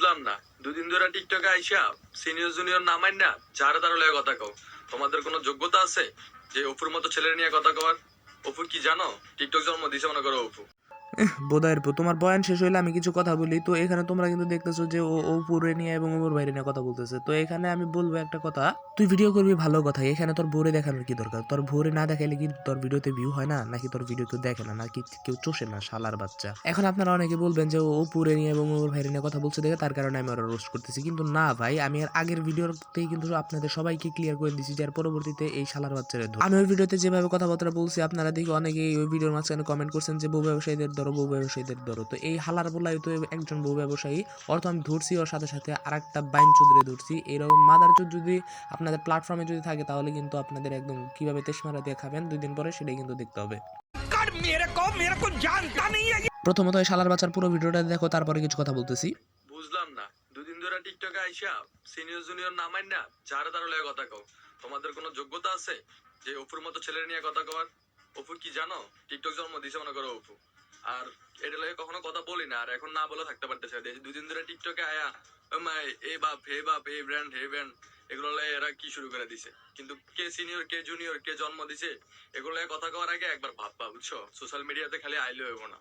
বুঝলাম না। দুদিন ধরে টিকটকে আইসা সিনিয়র জুনিয়র নামাই না যারা তারা লয়ে কথা কও। তোমাদের কোনো যোগ্যতা আছে? যে অপুর মতো ছেলে নিয়ে কথা কওয়ার? অপুর কি জানো? টিকটক জন্ম দিছে মনে করো অপু। বোধায়ের তোমার বয়ান শেষ হইলে আমি কিছু কথা বলি। তো এখানে তোমরা কিন্তু দেখতেছো যে ও পুরে নিয়ে এবং ওর বাইরে নিয়ে কথা বলতেছে। তো এখানে আমি বলব একটা কথা। তুই ভিডিও করবি ভালো কথা। এখানে তোর ভোরে দেখানোর কি দরকার? তোর ভোরে না দেখাইলে কি তোর ভিডিওতে ভিউ হয় না? নাকি তোর ভিডিও কেউ দেখে না? নাকি কেউ চষে না, শালার বাচ্চা? এখন আপনারা অনেকে বলবেন যে ও পুরে নিয়ে এবং ওর বাইরে নিয়ে কথা বলছে দেখে তার কারণে আমি ওরা রোস্ট করতেছি। কিন্তু না ভাই, আমি আর আগের ভিডিওতেই কিন্তু আপনাদের সবাইকে ক্লিয়ার করে দিছি যে এর পরবর্তীতে এই শালার বাচ্চারা আমি ওই ভিডিওতে যেভাবে কথাবার্তা বলছি, আপনারা দেখি অনেকেই ওই ভিডিওর মাঝখানে কমেন্ট করছেন যে বউ ব্যবসায়ীদের ধরো বউ ব্যবসায়ীদের ধরো। তো এই হালার বলাই তো একজন বউ ব্যবসায়ী ওর তো আমি ধরছি ওর সাথে সাথে আর একটা বাইন চৌধুরী ধরছি। এরকম মাদার চোদ যদি আপনাদের প্ল্যাটফর্মে যদি থাকে তাহলে কিন্তু আপনাদের একদম কীভাবে তেসমারা দিয়ে খাবেন দুই দিন পরে সেটাই কিন্তু দেখতে হবে। প্রথমত এই শালার বাচ্চার পুরো ভিডিওটা দেখো তারপরে কিছু কথা বলতেছি। বুঝলাম না। দুদিন ধরে টিকটকে আইসা সিনিয়র জুনিয়র নামাই না যারা তারা লয়ে কথা কও। তোমাদের কোনো যোগ্যতা আছে? যে অপুর মতো ছেলের নিয়ে কথা কওয়ার? অপুর কি জানো? টিকটক জন্ম দিছে মনে করো অপু। আর এটা লাগে কখনো কথা বলি না, আর এখন না বলে থাকতে পারতেছে দুদিন ধরে টিকটকে আয়া এ বাপ, হে বাপ, হে ব্র্যান্ড হে ব্র্যান্ড এগুলো এরা কি শুরু করে দিছে? কিন্তু কে সিনিয়র কে জুনিয়র কে জন্ম দিছে, এগুলো কথা কওয়ার আগে একবার ভাববা, বুঝছ? সোশ্যাল মিডিয়াতে খালি আইলে হইব না।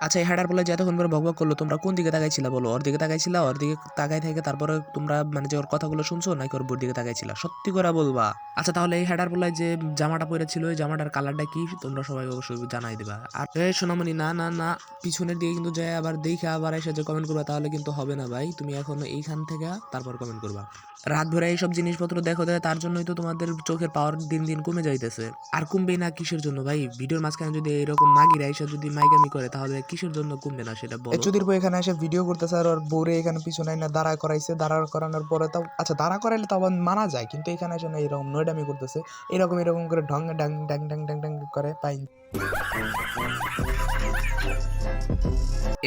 আচ্ছা এই হাডার বলে যে এতক্ষণ করে ভগভগ করল, তোমরা কোন দিকে তাকাইছিলা বলো? ওর দিকে তাকাইছিলা? ওর দিকে তাকাই থেকে তারপরে তোমরা মানে যে ওর কথাগুলো শুনছো নাকি ওর বোর দিকে তাকাইছিলা? সত্যি করে বলবা। আচ্ছা তাহলে এই হাডার বলে যে জামাটা পরে ছিল ওই জামাটার কালারটা কি? তোমরা সবাই অবশ্যই জানাই দিবা। আর এই সোনামণি, না না না, পিছনের দিকে কিন্তু যায় আবার দেখে আবার এসে যে কমেন্ট করবা, তাহলে কিন্তু হবে না ভাই। তুমি এখন এইখান থেকে তারপর কমেন্ট করবা। রাত ভরে এইসব জিনিসপত্র দেখো, দেখে তার জন্যই তো তোমাদের চোখের পাওয়ার দিন দিন কমে যাইতেছে। আর কমবেই না কিসের জন্য ভাই? ভিডিওর মাঝখানে যদি এরকম মাগিরা এসে যদি মাইগামি করে, তাহলে কিসের জন্য কমবে না সেটা বলো। চুদির বউ এখানে এসে ভিডিও করতেছে আর ওর বউরে এখানে পিছনে না দাঁড়া করাইছে। দাঁড়া করানোর পরে তাও আচ্ছা দাঁড়া করাইলে তাও আবার মানা যায় কিন্তু এখানে এসে না এরকম নয়ডামি করতেছে। এরকম এরকম করে ঢং ডাং ডাং ডাং ডাং ডাং করে পাই।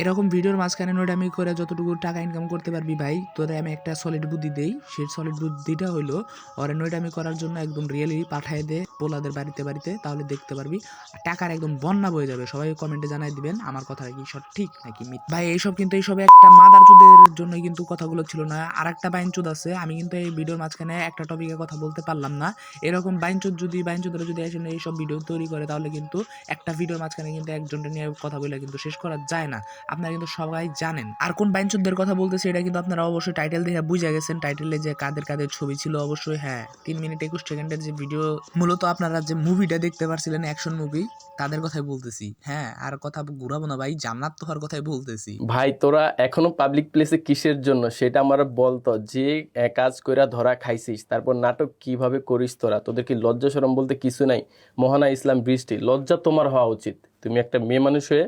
এরকম ভিডিওর মাঝখানে নোটামি করে যতটুকু টাকা ইনকাম করতে পারবি ভাই তোরে আমি একটা সলিড বুদ্ধি দেই। সেই সলিড বুদ্ধিটা হলো ওরে নোটামি করার জন্য একদম রিয়েলি পাঠায় দে পোলাদের বাড়িতে বাড়িতে তাহলে দেখতে পারবি। আর টাকার একদম বন্যা বয়ে যাবে সবাই কমেন্টে জানাই দিবেন আমার কথা কি সঠিক নাকি মিথ ভাই, এইসব কিন্তু এইসব একটা মাদার চুদের জন্য কিন্তু কথাগুলো ছিল না। আর একটা বাইন চুদ আছে, আমি কিন্তু এই ভিডিওর মাঝখানে একটা টপিকে কথা বলতে পারলাম না। এরকম বাইনচুদ যদি বাইনচুদরা যদি এসে এইসব ভিডিও তৈরি করে, তাহলে কিন্তু একটা ভিডিওর মাঝখানে কিন্তু একজনটা নিয়ে কথা বলে কিন্তু শেষ করা যায় না। আপনারা কিন্তু সবাই জানেন। আর কোন বাইনচুদদের কথা বলতেছে, এটা কিন্তু আপনারা অবশ্যই টাইটেল দেখে বুঝে গেছেন। টাইটেলে যে কাদের কাদের ছবি ছিল, অবশ্যই হ্যাঁ তিন মিনিট একুশ সেকেন্ডের যে ভিডিও মূলত আপনারা যে মুভিটা দেখতে পারছিলেন অ্যাকশন মুভি তাদের কথাই বলতেছি। হ্যাঁ আর কথা ঘুরাবো না ভাই, জান্নাত তোহার কথাই বলতেছি। ভাই, তোরা এখনও পাবলিক প্লেসে কিসের জন্য? সেটা আমার বলতো। যে কাজ কইরা ধরা খাইছিস, তারপর নাটক কীভাবে করিস তোরা? তোদের কি লজ্জা শরম বলতে কিছু নাই? মহানা ইসলাম বৃষ্টি। লজ্জা তোমার হওয়া উচিত। তুমি একটা মেয়ে মানুষ হয়ে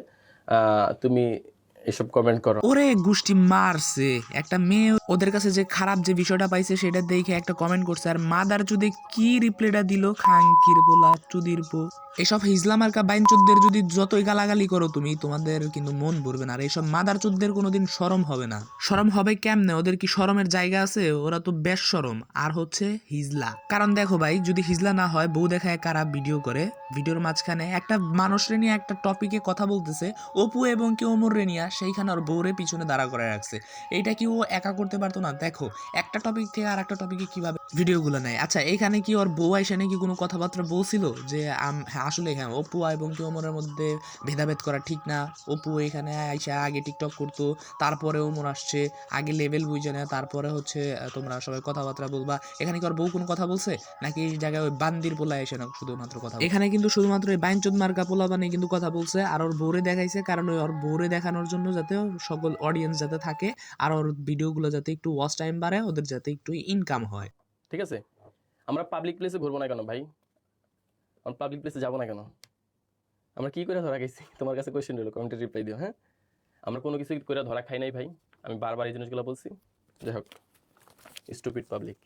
তুমি এসব কমেন্ট করো। ওরে গুষ্টি মারছে। একটা মেয়ে ওদের কাছে যে খারাপ যে বিষয়টা পাইছে সেটা দেখে একটা কমেন্ট করছে, আর মাদার যদি কি রিপ্লাইটা দিল? খাঙ্কির বলা, চুদির পো এসব হিজলা মার্কা বাইন চোদ্দের যদি যতই গালাগালি করো তুমি, তোমাদের কিন্তু মন ভরবে না। আর এইসব মাদার চোদ্দের কোনোদিন সরম হবে না। সরম হবে কেমনে? ওদের কি সরমের জায়গা আছে? ওরা তো বেশ সরম আর হচ্ছে হিজলা। কারণ দেখো ভাই, যদি হিজলা না হয়, বউ দেখায় কারা ভিডিও করে? ভিডিওর মাঝখানে একটা মানুষরে নিয়ে একটা টপিকে কথা বলতেছে, অপু এবং কি ওমর রেনিয়া সেইখানে ওর বউরে পিছনে দাঁড়া করে রাখছে। এইটা কি ও একা করতে পারতো না? দেখো, একটা টপিক থেকে আর একটা টপিকে কীভাবে ভিডিওগুলো নেয়। আচ্ছা এইখানে কি ওর বউ আইসা নাকি কোনো কথাবার্তা বলছিল যে হ্যাঁ আসলে হ্যাঁ অপু এবং কি ওমরের মধ্যে ভেদাভেদ করা ঠিক না। অপু এখানে আইসা আগে টিকটক করতো, তারপরে ওমর আসছে। আগে লেভেল বুঝে না তারপরে হচ্ছে তোমরা সবাই কথাবার্তা বলবা। এখানে কি ওর বউ কোনো কথা বলছে? নাকি এই জায়গায় ওই বান্দির পোলা এসে না শুধুমাত্র কথা এখানে কিন্তু শুধুমাত্র এই বাইনচোদ মার্কা পোলা বানিয়ে কিন্তু কথা বলছে, আর ওর বউরে দেখাইছে, কারণ ওই ওর বউরে দেখানোর জন্য যাতে সকল অডিয়েন্স যাতে থাকে আর ওর ভিডিওগুলো যাতে একটু ওয়াচ টাইম বাড়ে ওদের যাতে একটু ইনকাম হয়। ঠিক আছে? আমরা পাবলিক প্লেসে ঘুরবো না কেন ভাই? আমরা পাবলিক প্লেসে যাব না কেন? আমরা কি করে ধরা গেছি তোমার কাছে কোয়েশ্চেন রইল কমেন্টে রিপ্লাই দিও হ্যাঁ? আমরা কোনো কিছু করে ধরা খাই নাই ভাই। আমি বারবার এই জিনিসগুলো বলছি। যাই হোক স্টুপিড পাবলিক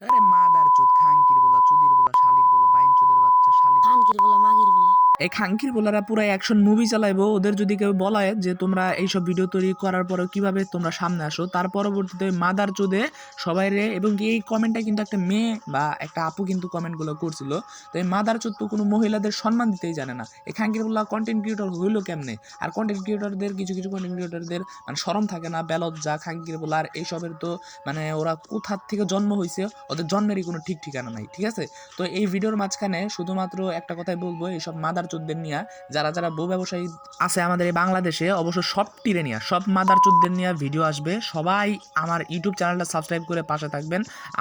আরে মাদার চোদ খাঙ্কির বলা চুদির বলা শালির বলা বাইন চোদের বাচ্চা শালির খানকির বলা মাগির বলা। এই খাঙ্কির বলারা পুরো অ্যাকশন মুভি চালাইবো। ওদের যদি কেউ বলায় যে তোমরা এইসব ভিডিও তৈরি করার পরে কীভাবে তোমরা সামনে আসো, তার পরবর্তীতে মাদার চোদে সবাই রে এবং এই কমেন্টটা কিন্তু একটা মেয়ে বা একটা আপু কিন্তু কমেন্টগুলো করছিল। তো এই মাদার চোদ তো কোনো মহিলাদের সম্মান দিতেই জানে না। এই খাঙ্কির বলা কন্টেন্ট ক্রিয়েটর হইল কেমনে? আর কন্টেন্ট ক্রিয়েটরদের কিছু কিছু কন্টেন্ট ক্রিয়েটরদের মানে সরম থাকে না বেলজ্জা খাঙ্কির বলা এইসবের তো মানে ওরা কোথার থেকে জন্ম হয়েছে ওদের জন্মেরই কোনো ঠিক ঠিকানা নাই, ঠিক আছে? তো এই ভিডিওর মাঝখানে শুধুমাত্র একটা কথাই বলব, এইসব মাদার চোদ্দের নিয়ে, যারা যারা বউ ব্যবসায়ী আছে আমাদের এই বাংলাদেশে, অবশ্য সব টিরে নিয়ে, সব মাদার চোদ্দের নিয়ে ভিডিও আসবে। সবাই আমার ইউটিউব চ্যানেলটা সাবস্ক্রাইব করে পাশে থাকবেন।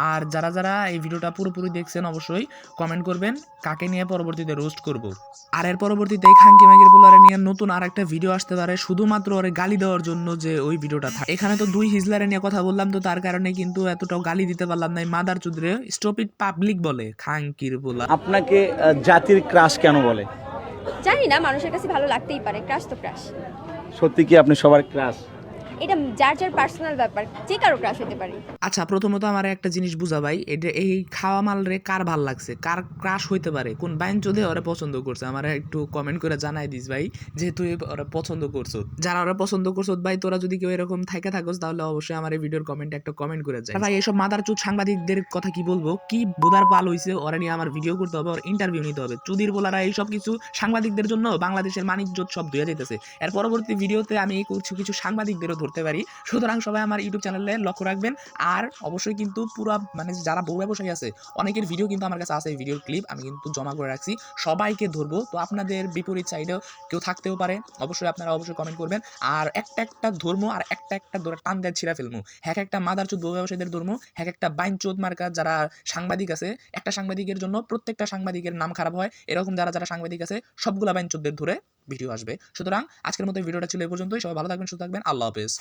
আর যারা যারা এই ভিডিওটা পুরোপুরি দেখছেন, অবশ্যই কমেন্ট করবেন, কাকে নিয়ে পরবর্তীতে রোস্ট করব। আর এর পরবর্তীতে এই খাঙ্কি মাগির পোলারে নিয়ে নতুন আর একটা ভিডিও আসতে পারে, শুধুমাত্র ওরে গালি দেওয়ার জন্য যে ওই ভিডিওটা থাকে। এখানে তো দুই হিজলারে নিয়ে কথা বললাম, তো তার কারণে কিন্তু এতটাও গালি দিতে পারলাম না এই মাদার চুদরে স্টপ ইট পাবলিক বলে খাঙ্কির পোলা আপনাকে জাতির ক্রাশ কেন বলে? জানি না, মানুষের কাছে ভালো লাগতেই পারে ক্রাশ তো ক্রাশ সত্যি কি আপনি সবার ক্রাশ এটা যার যার পার্সোনাল ব্যাপার যে কারও ক্রাশ হতে পারে। আচ্ছা প্রথমত আমার একটা জিনিস বুঝা ভাই এটা এই খাওয়া মাল রে কার ভালো লাগছে? কার ক্রাশ হইতে পারে? কোন বাইন চোদে ওরা পছন্দ করছে? আমার একটু কমেন্ট করে জানাই দিস ভাই যেহেতু এ ওরা পছন্দ করছ। যারা ওরা পছন্দ করছ ভাই তোরা যদি কেউ এরকম থাকে থাকোস তাহলে অবশ্যই আমার এই ভিডিওর কমেন্টে একটা কমেন্ট করে যায় ভাই এসব মাদার চুদ সাংবাদিকদের কথা কি বলব? কি বোদার পাল হইছে? ওরা নিয়ে আমার ভিডিও করতে হবে ওর ইন্টারভিউ নিতে হবে। চুদির বলারা এইসব কিছু সাংবাদিকদের জন্য বাংলাদেশের মানিজ্য সব ধুয়ে যেতেছে এর পরবর্তী ভিডিওতে আমি কিছু কিছু সাংবাদিকদেরও ধরতে পারি। সুতরাং সবাই আমার ইউটিউব চ্যানেলে লক্ষ্য রাখবেন। আর অবশ্যই কিন্তু পুরো মানে যারা বউ ব্যবসায়ী আছে, অনেকের ভিডিও কিন্তু আমার কাছে আছে এই ভিডিওর ক্লিপ আমি কিন্তু জমা করে রাখছি। সবাইকে ধরবো। তো আপনাদের বিপরীত সাইডেও কেউ থাকতেও পারে। অবশ্যই আপনারা অবশ্যই কমেন্ট করবেন। আর একটা একটা ধর্ম আর একটা একটা ধরে টান দেয় ছিঁড়া ফেলমু হ্যাক একটা মাদার চোদ বউ ব্যবসায়ীদের ধর্ম হ্যাক একটা বাইন চোদ মার্কা যারা সাংবাদিক আছে, একটা সাংবাদিকের জন্য প্রত্যেকটা সাংবাদিকের নাম খারাপ হয়। এরকম যারা যারা সাংবাদিক আছে, সবগুলা বাইন চোদদের ধরে ভিডিও আসবে। সুতরাং আজকের মতো ভিডিওটা ছিল এই পর্যন্তই। সবাই ভালো থাকবেন, সুস্থ থাকবেন। আল্লাহ হাফেজ।